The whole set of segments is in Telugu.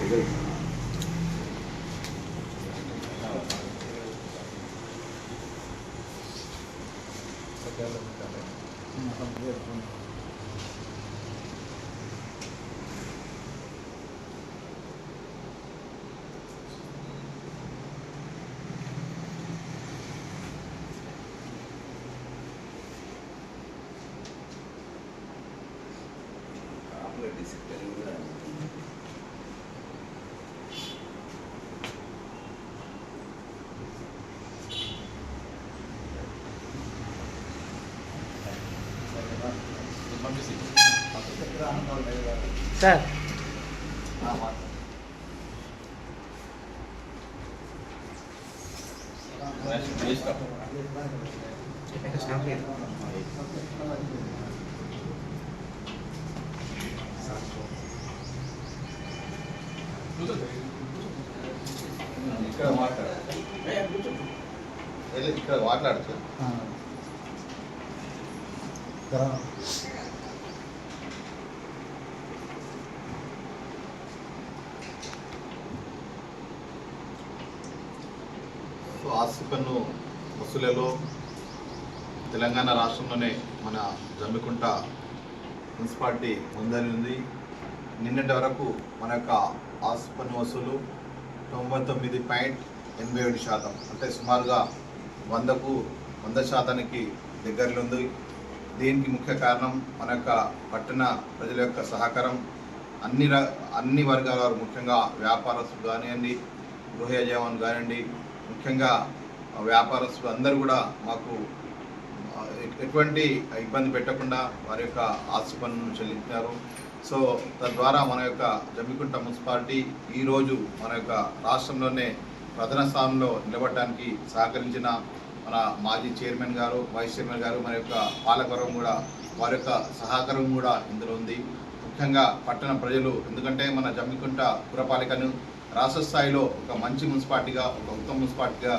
给个雨。嗯，他们。セクタリングぐらいの。సార్ Thank you. ఇక్కడ మాట్లాడు. ఇక్కడ మాట్లాడచ్చు సో ఆస్తి పన్ను వసూలలో తెలంగాణ రాష్ట్రంలోనే మన జమ్మికుంట మున్సిపాలిటీ ముందరి ఉంది నిన్నటి వరకు మన యొక్క ఆస్తి పన్ను వసూలు తొంభై తొమ్మిది పాయింట్ ఎనభై ఏడు శాతం అంటే సుమారుగా వందకు వంద శాతానికి దగ్గరలో ఉంది. దీనికి ముఖ్య కారణం మన యొక్క పట్టణ ప్రజల యొక్క సహకారం. అన్ని ర అన్ని వర్గాల వారు ముఖ్యంగా వ్యాపారస్తులు కానివ్వండి గృహ యజమానులు కానివ్వండి ముఖ్యంగా వ్యాపారస్తులు అందరూ కూడా మాకు ఎటువంటి ఇబ్బంది పెట్టకుండా వారి యొక్క ఆస్తి పన్నును చెల్లించారు సో తద్వారా మన యొక్క జమ్మికుంట మున్సిపాలిటీ ఈరోజు మన యొక్క రాష్ట్రంలోనే ప్రధాన స్థానంలో నిలబడడానికి సహకరించిన మన మాజీ చైర్మన్ గారు వైస్ చైర్మన్ గారు మన యొక్క పాలకవర్గం కూడా వారి యొక్క సహకారం కూడా ఇందులో ఉంది. ముఖ్యంగా పట్టణ ప్రజలు ఎందుకంటే మన జమ్మికుంట పురపాలికను రాష్ట్ర స్థాయిలో ఒక మంచి మున్సిపాలిటీగా ఒక ఉత్తమ మున్సిపాలిటీగా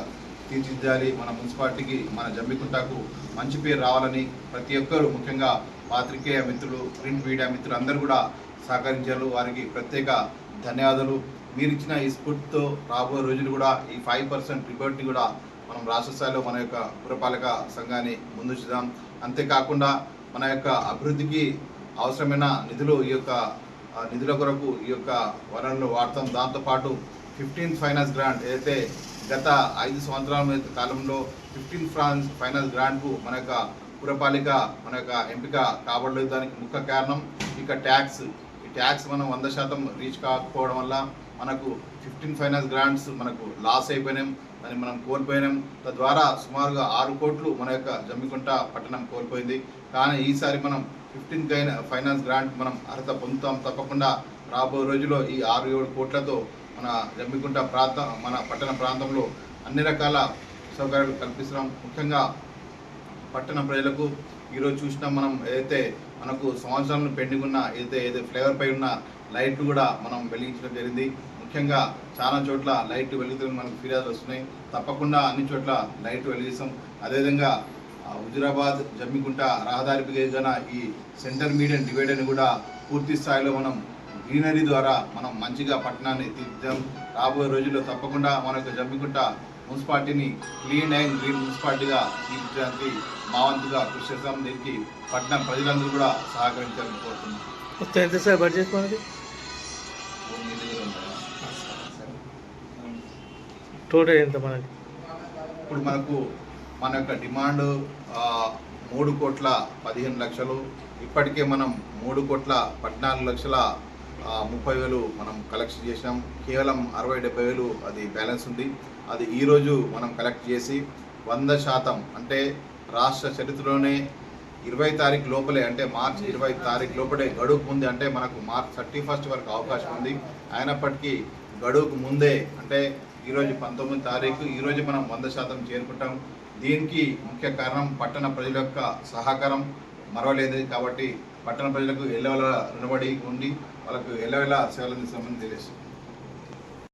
తీర్చిదిద్దాలి. మన మున్సిపాలిటీకి మన జమ్మికుంటకు మంచి పేరు రావాలని ప్రతి ఒక్కరూ ముఖ్యంగా పాత్రికేయ మిత్రులు ప్రింట్ మీడియా మిత్రులు అందరూ కూడా సహకరించారు. వారికి ప్రత్యేక ధన్యవాదాలు. మీరు ఇచ్చిన ఈ స్ఫూర్తితో రాబోయే రోజులు కూడా ఈ ఫైవ్ పర్సెంట్ రిబర్ట్ని కూడా మనం రాష్ట్ర స్థాయిలో మన యొక్క పురపాలక సంఘాన్ని ముందుంచుదాం. అంతేకాకుండా మన యొక్క అభివృద్ధికి అవసరమైన నిధులు ఈ యొక్క నిధుల కొరకు ఈ యొక్క వనరులు వాడతాం. దాంతోపాటు ఫిఫ్టీన్త్ ఫైనాన్స్ గ్రాంట్ ఏదైతే గత ఐదు సంవత్సరాల కాలంలో ఫిఫ్టీన్ ఫ్రాన్స్ ఫైనాన్స్ గ్రాంట్కు మన యొక్క పురపాలిక మన యొక్క ఎంపిక కాబడలేదు. దానికి ముఖ్య కారణం ఇక ట్యాక్స్. ఈ ట్యాక్స్ మనం వంద శాతం రీచ్ కాకపోవడం వల్ల మనకు ఫిఫ్టీన్ ఫైనాన్స్ గ్రాంట్స్ మనకు లాస్ అయిపోయినాం. దాన్ని మనం కోల్పోయినాం. తద్వారా సుమారుగా ఆరు కోట్లు మన యొక్క జమ్మికుంట పట్టణం కోల్పోయింది. కానీ ఈసారి మనం ఫిఫ్టీన్ ఫైనాన్స్ గ్రాంట్ మనం అర్హత పొందుతాం తప్పకుండా. రాబోయే రోజుల్లో ఈ ఆరు ఏడు కోట్లతో మన జమ్మికుంట ప్రాంత మన పట్టణ ప్రాంతంలో అన్ని రకాల సౌకర్యాలు కల్పిస్తున్నాం. ముఖ్యంగా పట్టణ ప్రజలకు ఈరోజు చూసినా మనం ఏదైతే మనకు సంవత్సరాలను పెండింగ్ ఉన్న ఏదైతే ఏదైతే ఫ్లేవర్ పై ఉన్న లైట్లు కూడా మనం వెలిగించడం జరిగింది. ముఖ్యంగా చాలా చోట్ల లైట్ వెలుగుతున్న మనకు ఫిర్యాదులు వస్తున్నాయి. తప్పకుండా అన్ని చోట్ల లైట్ వెలిగిస్తాం. అదేవిధంగా హుజురాబాద్ జమ్మికుంట రహదారి గన ఈ సెంటర్ మీడియం డివైడర్ని కూడా పూర్తి స్థాయిలో మనం గ్రీనరీ ద్వారా మనం మంచిగా పట్టణాన్ని తీర్చాం రాబోయే రోజుల్లో తప్పకుండా మన యొక్క జమ్మికుంట మున్సిపాలిటీని క్లీన్ అండ్ గ్రీన్ మున్సిపాలిటీగా తీర్చడానికి మా వంతుగా కృషి చేస్తాం దీనికి పట్టణ ప్రజలందరూ కూడా సహకరించాలని కోరుతున్నాం. ఎంత? టోటల్ మనకి ఇప్పుడు మనకు మన యొక్క డిమాండ్ మూడు కోట్ల పదిహేను లక్షలు. ఇప్పటికే మనం మూడు కోట్ల పద్నాలుగు లక్షల ముప్పై వేలు మనం కలెక్ట్ చేసాం కేవలం అరవై డెబ్బై వేలు అది బ్యాలెన్స్ ఉంది. అది ఈరోజు మనం కలెక్ట్ చేసి వంద శాతం అంటే రాష్ట్ర చరిత్రలోనే ఇరవై తారీఖు లోపలే అంటే మార్చి ఇరవై తారీఖు లోపలే గడువుకు ముందే అంటే మనకు మార్చ్ థర్టీ ఫస్ట్ వరకు అవకాశం ఉంది. అయినప్పటికీ గడువుకు ముందే అంటే ఈరోజు పంతొమ్మిది తారీఖు ఈరోజు మనం వంద శాతం చేరుకుంటాం. దీనికి ముఖ్య కారణం పట్టణ ప్రజల యొక్క సహకారం మరవలేదు కాబట్టి పట్టణ ప్రజలకు ఎల్లవెల్ల రుణబడి ఉండి వాళ్ళకు ఎల్లవెల్ల సేవలు అందిస్తామని తెలియజేస్తుంది